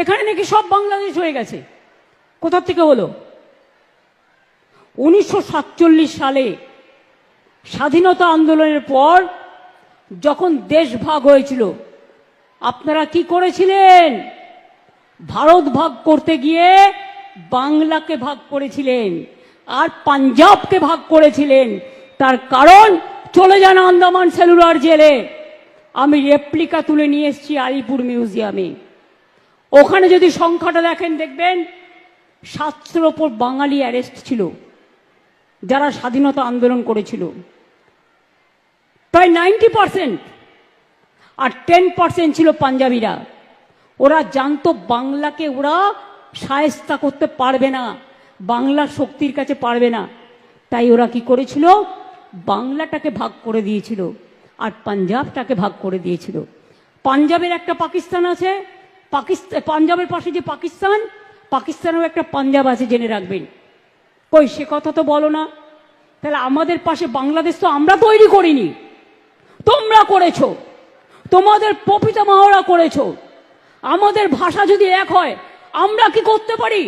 এখানে নাকি সব বাংলাদেশ হয়ে গেছে। কোথা থেকে হলো? উনিশশো সাতচল্লিশ সালে স্বাধীনতা আন্দোলনের পর যখন দেশ ভাগ হয়েছিল, আপনারা কি করেছিলেন? ভারত ভাগ করতে গিয়ে বাংলাকে ভাগ করেছিলেন আর পাঞ্জাবকে ভাগ করেছিলেন। তার কারণ, চলে যান আন্দামান সেলুলার জেলে। আমি রেপ্লিকা তুলে নিয়ে এসেছি আলিপুর মিউজিয়ামে ওখানে যদি সংখ্যাটা দেখেন, দেখবেন সাতশোর ওপর বাঙালি অ্যারেস্ট ছিল, যারা স্বাধীনতা আন্দোলন করেছিল। প্রায় নাইনটি পার্সেন্ট আর টেন পার্সেন্ট ছিল পাঞ্জাবিরা। ওরা জানতো বাংলাকে ওরা সায়স্তা করতে পারবে না, বাংলার শক্তির কাছে পারবে না। তাই ওরা কি করেছিল? বাংলাটাকে ভাগ করে দিয়েছিল আর পাঞ্জাবটাকে ভাগ করে দিয়েছিল। পাঞ্জাবের একটা পাকিস্তান আছে পাকিস্তান পাঞ্জাবের পাশে যে পাকিস্তান, পাকিস্তানেও একটা পাঞ্জাব আছে জেনে রাখবেন। কই, সে কথা তো বলো না। তাহলে আমাদের পাশে বাংলাদেশ তো আমরা তৈরি করিনি। তোমরা করেছ। তোমাদের পপিতা মাহরা করেছ। আমাদের ভাষা যদি এক হয়, আমরা কি করতে পারি?